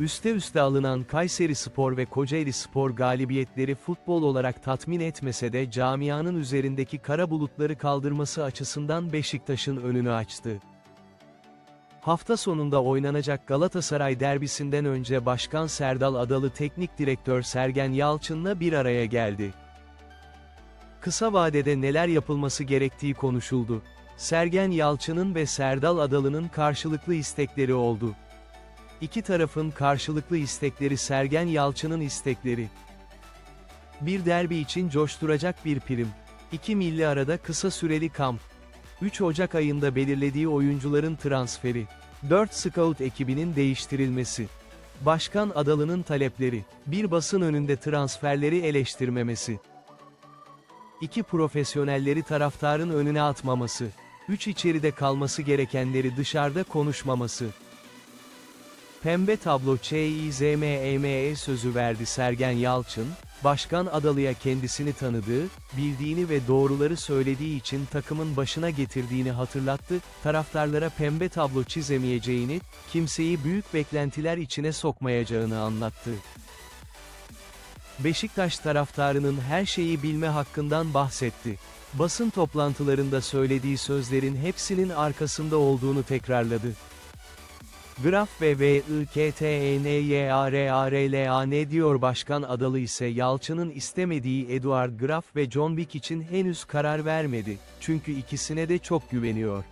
Üste üste alınan Kayseri Spor ve Kocaeli Spor galibiyetleri futbol olarak tatmin etmese de camianın üzerindeki kara bulutları kaldırması açısından Beşiktaş'ın önünü açtı. Hafta sonunda oynanacak Galatasaray derbisinden önce Başkan Serdal Adalı Teknik Direktör Sergen Yalçın'la bir araya geldi. Kısa vadede neler yapılması gerektiği konuşuldu. Sergen Yalçın'ın ve Serdal Adalı'nın karşılıklı istekleri oldu. İki tarafın karşılıklı istekleri Sergen Yalçın'ın istekleri. Bir derbi için coşturacak bir prim. İki milli arada kısa süreli kamp. 3 Ocak ayında belirlediği oyuncuların transferi. 4 scout ekibinin değiştirilmesi. Başkan Adalı'nın talepleri. Bir basın önünde transferleri eleştirmemesi. 2 profesyonelleri taraftarın önüne atmaması. 3 içeride kalması gerekenleri dışarıda konuşmaması. Pembe tablo ÇİZMEME sözü verdi Sergen Yalçın, Başkan Adalı'ya kendisini tanıdığı, bildiğini ve doğruları söylediği için takımın başına getirdiğini hatırlattı, taraftarlara pembe tablo çizemeyeceğini, kimseyi büyük beklentiler içine sokmayacağını anlattı. Beşiktaş taraftarının her şeyi bilme hakkından bahsetti. Basın toplantılarında söylediği sözlerin hepsinin arkasında olduğunu tekrarladı. Graf ve V I K T E N Y A R A R L A N diyor Başkan Adalı ise Yalçın'ın istemediği Eduard Graf ve John Wick için henüz karar vermedi, çünkü ikisine de çok güveniyor.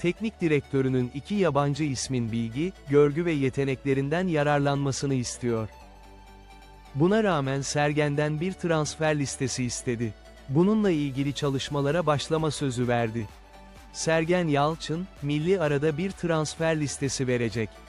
Teknik direktörünün iki yabancı ismin bilgi, görgü ve yeteneklerinden yararlanmasını istiyor. Buna rağmen Sergen'den bir transfer listesi istedi. Bununla ilgili çalışmalara başlama sözü verdi. Sergen Yalçın, milli arada bir transfer listesi verecek.